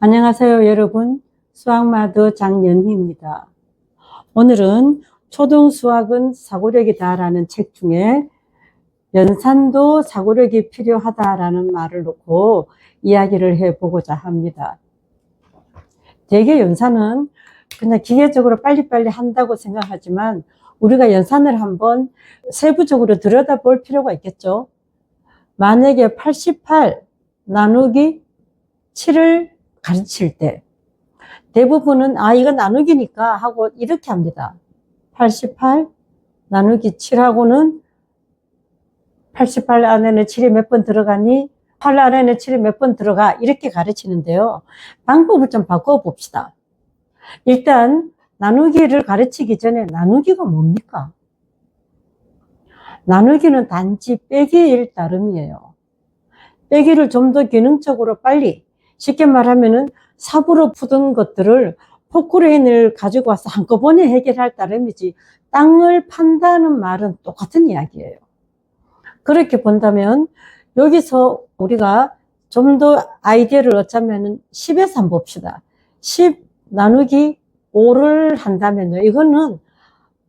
안녕하세요, 여러분. 수학마더 장연희입니다. 오늘은 초등 수학은 사고력이다 라는 책 중에 연산도 사고력이 필요하다 라는 말을 놓고 이야기를 해보고자 합니다. 대개 연산은 그냥 기계적으로 빨리빨리 한다고 생각하지만 우리가 연산을 한번 세부적으로 들여다볼 필요가 있겠죠. 만약에 88 나누기 7을 가르칠 때 대부분은 아 이거 나누기니까 하고 이렇게 합니다. 88 나누기 7하고는 88 안에는 7이 몇 번 들어가니 8 안에는 7이 몇 번 들어가 이렇게 가르치는데요. 방법을 좀 바꿔 봅시다. 일단 나누기를 가르치기 전에 나누기가 뭡니까? 나누기는 단지 빼기일 따름이에요. 빼기를 좀 더 기능적으로 빨리 쉽게 말하면은 삽으로 푸던 것들을 포크레인을 가지고 와서 한꺼번에 해결할 따름이지 땅을 판다는 말은 똑같은 이야기예요. 그렇게 본다면 여기서 우리가 좀 더 아이디어를 얻자면은 10에서 한번 봅시다. 10 나누기 5를 한다면요. 이거는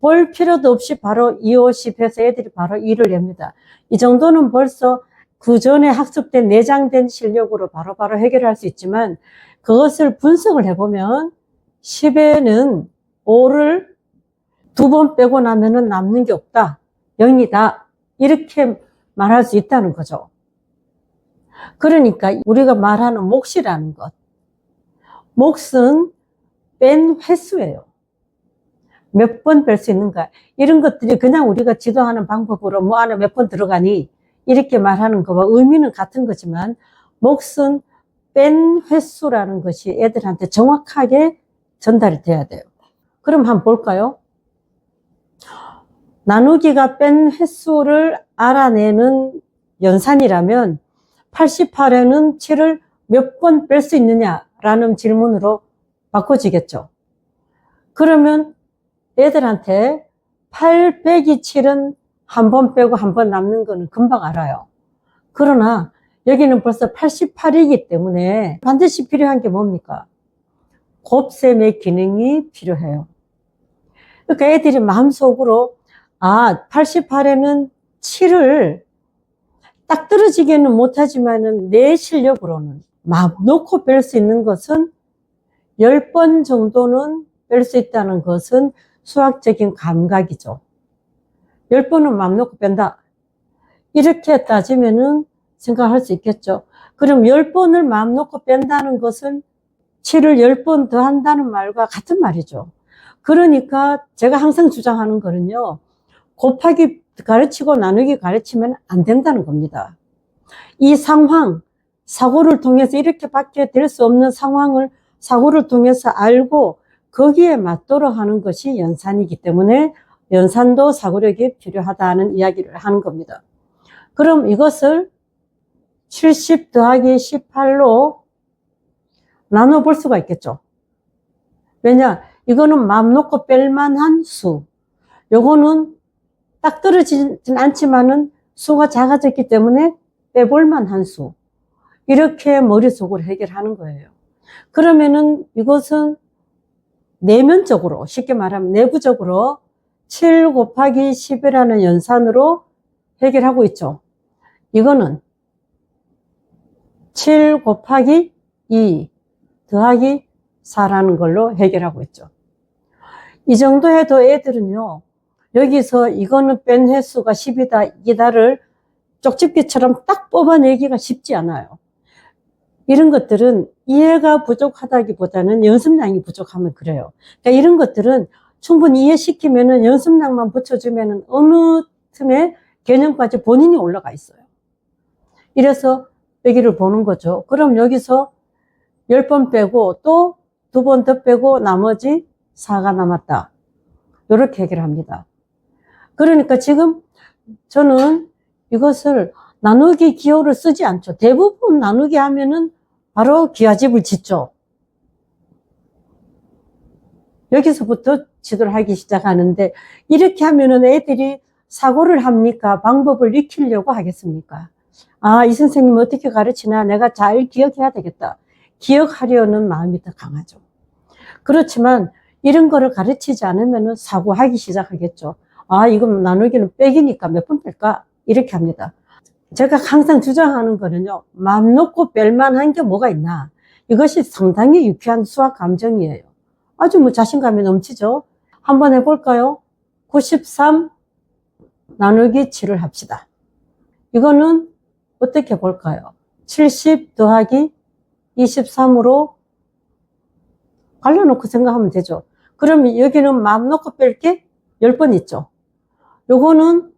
볼 필요도 없이 바로 2, 5, 10 해서 애들이 바로 2를 냅니다. 이 정도는 벌써 그 전에 학습된 내장된 실력으로 바로바로 바로 해결할 수 있지만 그것을 분석을 해보면 10에는 5를 두 번 빼고 나면은 남는 게 없다. 0이다. 이렇게 말할 수 있다는 거죠. 그러니까 우리가 말하는 몫이라는 것. 몫은 뺀 횟수예요. 몇 번 뺄 수 있는가. 이런 것들이 그냥 우리가 지도하는 방법으로 뭐 안에 몇 번 들어가니 이렇게 말하는 거와 의미는 같은 거지만 몫은 뺀 횟수라는 것이 애들한테 정확하게 전달이 돼야 돼요. 그럼 한번 볼까요? 나누기가 뺀 횟수를 알아내는 연산이라면 88에는 7을 몇 번 뺄 수 있느냐라는 질문으로 바꿔지겠죠. 그러면 애들한테 8 빼기 7은 한 번 빼고 한 번 남는 거는 금방 알아요. 그러나 여기는 벌써 88이기 때문에 반드시 필요한 게 뭡니까? 곱셈의 기능이 필요해요. 그러니까 애들이 마음속으로 아 88에는 7을 딱 떨어지게는 못하지만은 내 실력으로는 막 놓고 뺄 수 있는 것은 10번 정도는 뺄 수 있다는 것은 수학적인 감각이죠. 10번은 맘 놓고 뺀다. 이렇게 따지면은 생각할 수 있겠죠. 그럼 10번을 마음 놓고 뺀다는 것은 7을 10번 더 한다는 말과 같은 말이죠. 그러니까 제가 항상 주장하는 거는요. 곱하기 가르치고 나누기 가르치면 안 된다는 겁니다. 이 상황, 사고를 통해서 이렇게밖에 될 수 없는 상황을 사고를 통해서 알고 거기에 맞도록 하는 것이 연산이기 때문에 연산도 사고력이 필요하다는 이야기를 하는 겁니다. 그럼 이것을 70 더하기 18로 나눠 볼 수가 있겠죠. 왜냐? 이거는 마음 놓고 뺄만한 수. 요거는 딱 떨어지진 않지만은 수가 작아졌기 때문에 빼볼만한 수. 이렇게 머릿속으로 해결하는 거예요. 그러면은 이것은 내면적으로, 쉽게 말하면 내부적으로 7 곱하기 10이라는 연산으로 해결하고 있죠. 이거는 7 곱하기 2 더하기 4라는 걸로 해결하고 있죠. 이 정도 해도 애들은요, 여기서 이거는 뺀 횟수가 10이다, 이다를 쪽집게처럼 딱 뽑아내기가 쉽지 않아요. 이런 것들은 이해가 부족하다기보다는 연습량이 부족하면 그래요. 그러니까 이런 것들은 충분히 이해시키면은 연습량만 붙여주면은 어느 틈에 개념까지 본인이 올라가 있어요. 이래서 빼기를 보는 거죠. 그럼 여기서 10번 빼고 또 두 번 더 빼고 나머지 4가 남았다. 이렇게 해결합니다. 그러니까 지금 저는 이것을 나누기 기호를 쓰지 않죠. 대부분 나누기 하면은 바로 기와집을 짓죠. 여기서부터 지도를 하기 시작하는데 이렇게 하면은 애들이 사고를 합니까? 방법을 익히려고 하겠습니까? 아, 이 선생님 어떻게 가르치나? 내가 잘 기억해야 되겠다. 기억하려는 마음이 더 강하죠. 그렇지만 이런 거를 가르치지 않으면 사고하기 시작하겠죠. 아, 이건 나누기는 빼기니까 몇 번 뺄까? 이렇게 합니다. 제가 항상 주장하는 거는요, 마음 놓고 뺄 만한 게 뭐가 있나? 이것이 상당히 유쾌한 수학 감정이에요. 아주 뭐 자신감이 넘치죠? 한번 해볼까요? 93 나누기 7을 합시다. 이거는 어떻게 볼까요? 70 더하기 23으로 갈라놓고 생각하면 되죠. 그럼 여기는 마음 놓고 뺄 게 10번 있죠. 요거는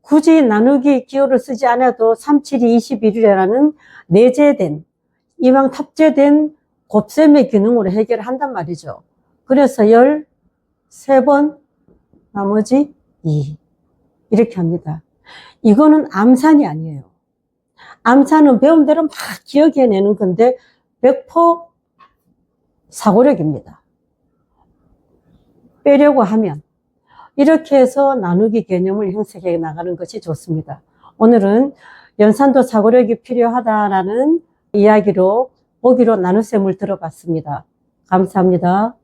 굳이 나누기 기호를 쓰지 않아도 3, 7이 21이라는 내재된, 이왕 탑재된 곱셈의 기능으로 해결을 한단 말이죠. 그래서 13번, 나머지 2. 이렇게 합니다. 이거는 암산이 아니에요. 암산은 배운 대로 막 기억해내는 건데 100% 사고력입니다. 빼려고 하면 이렇게 해서 나누기 개념을 형성해 나가는 것이 좋습니다. 오늘은 연산도 사고력이 필요하다라는 이야기로 보기로 나눗셈을 들어봤습니다. 감사합니다.